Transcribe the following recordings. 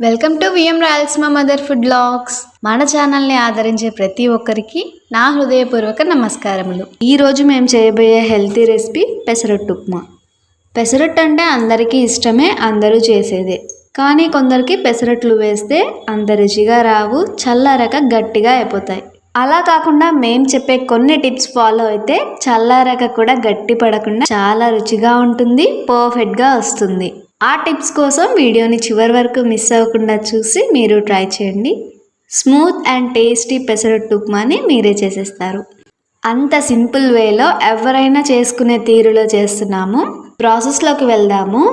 Welcome to VM Royals మా mother food blogs మన ఛానల్ని ఆదరించే ప్రతి ఒక్కరికి నా హృదయపూర్వక నమస్కారములు. ఈరోజు మేము చేయబోయే హెల్తీ రెసిపీ పెసరట్టు ఉప్మా. పెసరట్టు అంటే అందరికీ ఇష్టమే అందరూ చేసేదే. కానీ కొందరికి పెసరట్లు వేస్తే అంత రుచిగా రావు చల్లారక గట్టిగా అయిపోతాయి. అలా కాకుండా మేం చెప్పే కొన్ని టిప్స్ ఫాలో అయితే చల్లారక కూడా గట్టి పడకుండా చాలా రుచిగా ఉంటుంది పర్ఫెక్ట్గా వస్తుంది. ఆ టిప్స్ కోసం వీడియోని చివరి వరకు మిస్ అవ్వకుండా చూసి మీరు ట్రై చేయండి. స్మూత్ అండ్ టేస్టీ పెసరట్టు ఉప్మాని మీరే చేసేస్తారు. అంత సింపుల్ వేలో ఎవరైనా చేసుకునే తీరులో చేస్తున్నాము. ప్రాసెస్లోకి వెళ్దాము.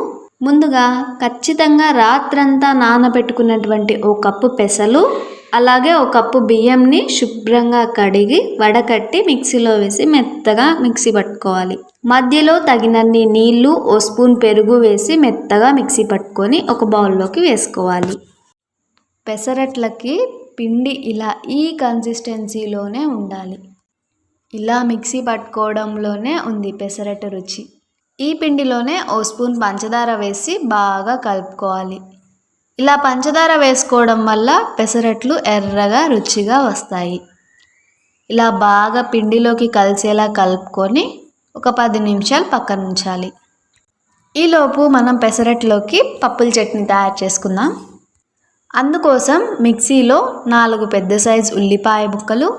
ముందుగా ఖచ్చితంగా రాత్రంతా నానబెట్టుకున్నటువంటి ఓ కప్పు పెసలు అలాగే ఒక కప్పు బియ్యంని శుభ్రంగా కడిగి వడకట్టి మిక్సీలో వేసి మెత్తగా మిక్సీ పట్టుకోవాలి. మధ్యలో తగినన్ని నీళ్ళు ఓ స్పూన్ పెరుగు వేసి మెత్తగా మిక్సీ పట్టుకొని ఒక బౌల్లోకి వేసుకోవాలి. పెసరట్లకి పిండి ఇలా ఈ కన్సిస్టెన్సీలోనే ఉండాలి. ఇలా మిక్సీ పట్టుకోవడంలోనే ఉంది పెసరట్టు రుచి. ఈ పిండిలోనే ఓ స్పూన్ పంచదార వేసి బాగా కలుపుకోవాలి. ఇలా పంచదార వేసుకోవడం వల్ల పెసరట్లు ఎర్రగా రుచిగా వస్తాయి. ఇలా బాగా పిండిలోకి కలిసేలా కలుపుకొని ఒక పది నిమిషాలు పక్కన ఉంచాలి. ఈలోపు మనం పెసరట్లోకి పప్పుల చట్నీ తయారు చేసుకుందాం. అందుకోసం మిక్సీలో నాలుగు పెద్ద సైజు ఉల్లిపాయ ముక్కలు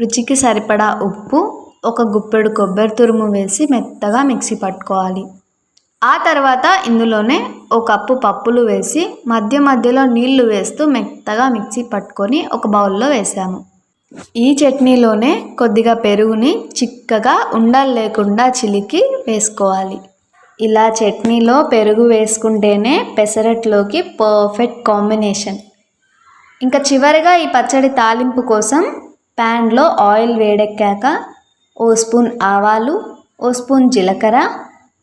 రుచికి సరిపడా ఉప్పు ఒక గుప్పెడు కొబ్బరి తురుము వేసి మెత్తగా మిక్సీ పట్టుకోవాలి. ఆ తర్వాత ఇందులోనే ఒక కప్పు పప్పులు వేసి మధ్య మధ్యలో నీళ్ళు వేస్తూ మెత్తగా మిక్సీ పట్టుకొని ఒక బౌల్లో వేసాము. ఈ చట్నీలోనే కొద్దిగా పెరుగుని చిక్కగా ఉండలు లేకుండా చిలికి వేసుకోవాలి. ఇలా చట్నీలో పెరుగు వేసుకుంటేనే పెసరట్లోకి పర్ఫెక్ట్ కాంబినేషన్. ఇంకా చివరిగా ఈ పచ్చడి తాలింపు కోసం ప్యాన్లో ఆయిల్ వేడెక్కాక ఓ స్పూన్ ఆవాలు ఓ స్పూన్ జీలకర్ర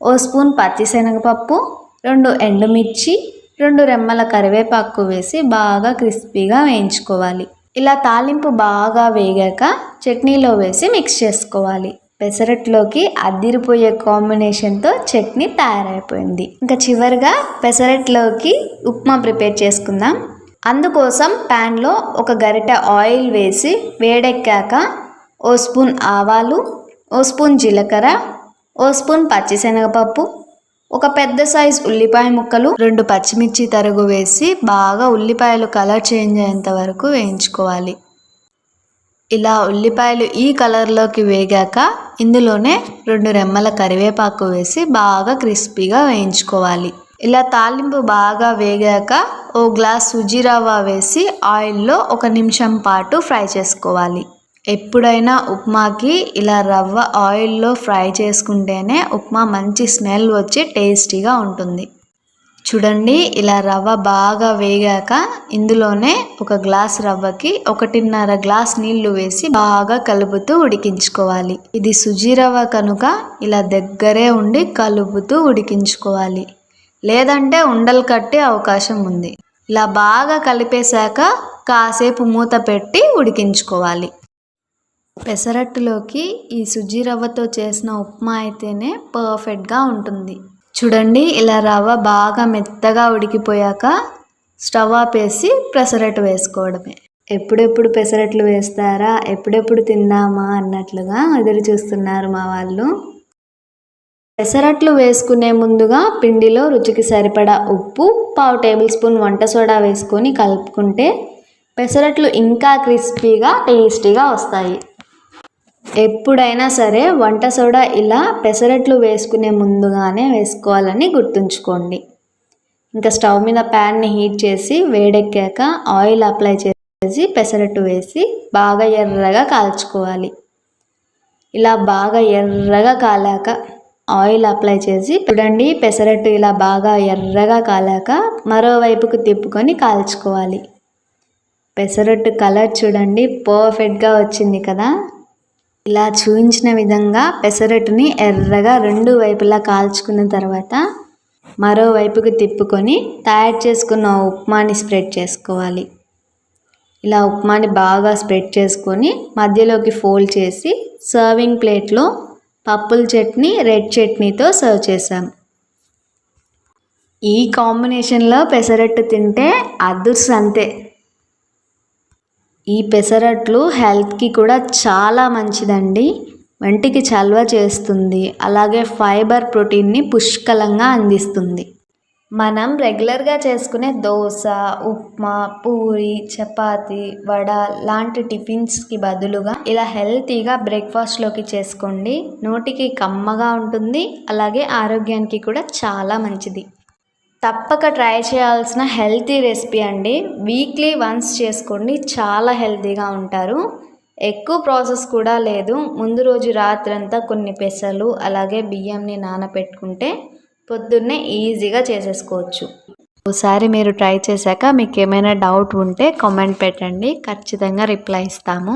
ఓ స్పూన్ పచ్చిశనగపప్పు రెండు ఎండుమిర్చి రెండు రెమ్మల కరివేపాకు వేసి బాగా క్రిస్పీగా వేయించుకోవాలి. ఇలా తాలింపు బాగా వేగాక చట్నీలో వేసి మిక్స్ చేసుకోవాలి. పెసరట్లోకి అద్దిరిపోయే కాంబినేషన్తో చట్నీ తయారైపోయింది. ఇంకా చివరిగా పెసరట్లోకి ఉప్మా ప్రిపేర్ చేసుకుందాం. అందుకోసం ప్యాన్లో ఒక గరిటె ఆయిల్ వేసి వేడెక్కాక ఓ స్పూన్ ఆవాలు ఓ స్పూన్ జీలకర్ర ఓ స్పూన్ పచ్చిశనగపప్పు ఒక పెద్ద సైజ్ ఉల్లిపాయ ముక్కలు రెండు పచ్చిమిర్చి తరుగు వేసి బాగా ఉల్లిపాయలు కలర్ చేంజ్ అయ్యేంత వరకు వేయించుకోవాలి. ఇలా ఉల్లిపాయలు ఈ కలర్లోకి వేగాక ఇందులోనే రెండు రెమ్మల కరివేపాకు వేసి బాగా క్రిస్పీగా వేయించుకోవాలి. ఇలా తాలింపు బాగా వేగాక ఓ గ్లాస్ సుజీ వేసి ఆయిల్లో ఒక నిమిషం పాటు ఫ్రై చేసుకోవాలి. ఎప్పుడైనా ఉప్మాకి ఇలా రవ్వ ఆయిల్లో ఫ్రై చేసుకుంటేనే ఉప్మా మంచి స్మెల్ వచ్చి టేస్టీగా ఉంటుంది. చూడండి ఇలా రవ్వ బాగా వేగాక ఇందులోనే ఒక గ్లాస్ రవ్వకి ఒకటిన్నర గ్లాస్ నీళ్ళు వేసి బాగా కలుపుతూ ఉడికించుకోవాలి. ఇది సుజీ రవ్వ కనుక ఇలా దగ్గరే ఉండి కలుపుతూ ఉడికించుకోవాలి. లేదంటే ఉండలు కట్టే అవకాశం ఉంది. ఇలా బాగా కలిపేశాక కాసేపు మూత పెట్టి ఉడికించుకోవాలి. పెసరట్టులోకి ఈ సుజ్జి రవ్వతో చేసిన ఉప్మా అయితేనే పర్ఫెక్ట్గా ఉంటుంది. చూడండి ఇలా రవ్వ బాగా మెత్తగా ఉడికిపోయాక స్టవ్ ఆపేసి పెసరట్టు వేసుకోవడమే. ఎప్పుడెప్పుడు పెసరట్లు వేస్తారా ఎప్పుడెప్పుడు తిందామా అన్నట్లుగా ఎదురు చూస్తున్నారు మా వాళ్ళు. పెసరట్లు వేసుకునే ముందుగా పిండిలో రుచికి సరిపడా ఉప్పు పావు టేబుల్ స్పూన్ వంట సోడా వేసుకొని కలుపుకుంటే పెసరట్లు ఇంకా క్రిస్పీగా టేస్టీగా వస్తాయి. ఎప్పుడైనా సరే వంట సోడా ఇలా పెసరట్లు వేసుకునే ముందుగానే వేసుకోవాలని గుర్తుంచుకోండి. ఇంకా స్టవ్ మీద ప్యాన్ని హీట్ చేసి వేడెక్కాక ఆయిల్ అప్లై చేసి పెసరట్టు వేసి బాగా ఎర్రగా కాల్చుకోవాలి. ఇలా బాగా ఎర్రగా కాలాక ఆయిల్ అప్లై చేసి చూడండి పెసరట్టు ఇలా బాగా ఎర్రగా కాలాక మరోవైపుకు తిప్పుకొని కాల్చుకోవాలి. పెసరట్టు కలర్ చూడండి పర్ఫెక్ట్గా వచ్చింది కదా. ఇలా చూపించిన విధంగా పెసరట్టుని ఎర్రగా రెండు వైపులా కాల్చుకున్న తర్వాత మరోవైపుకి తిప్పుకొని తయారు చేసుకున్న ఉప్మాని స్ప్రెడ్ చేసుకోవాలి. ఇలా ఉప్మాని బాగా స్ప్రెడ్ చేసుకొని మధ్యలోకి ఫోల్డ్ చేసి సర్వింగ్ ప్లేట్లో పప్పుల చట్నీ రెడ్ చట్నీతో సర్వ్ చేసాం ఈ కాంబినేషన్లో పెసరట్టు తింటే అదుర్స్ అంతే. ఈ పెసరట్లు హెల్త్కి కూడా చాలా మంచిదండి. వంటికి చల్వ చేస్తుంది. అలాగే ఫైబర్ ప్రోటీన్ని పుష్కలంగా అందిస్తుంది. మనం రెగ్యులర్గా చేసుకునే దోశ ఉప్మా పూరి చపాతి వడ లాంటి టిఫిన్స్కి బదులుగా ఇలా హెల్తీగా బ్రేక్ఫాస్ట్లోకి చేసుకోండి. నోటికి కమ్మగా ఉంటుంది. అలాగే ఆరోగ్యానికి కూడా చాలా మంచిది. తప్పక ట్రై చేయాల్సిన హెల్తీ రెసిపీ అండి. వీక్లీ వన్స్ చేసుకోండి. చాలా హెల్తీగా ఉంటారు. ఎక్కువ ప్రాసెస్ కూడా లేదు. ముందు రోజు రాత్రంతా కొన్ని పెసలు అలాగే బియ్యంని నానబెట్టుకుంటే పొద్దున్నే ఈజీగా చేసేసుకోవచ్చు. ఒకసారి మీరు ట్రై చేశాక మీకు ఏమైనా డౌట్ ఉంటే కామెంట్ పెట్టండి. ఖచ్చితంగా రిప్లై ఇస్తాము.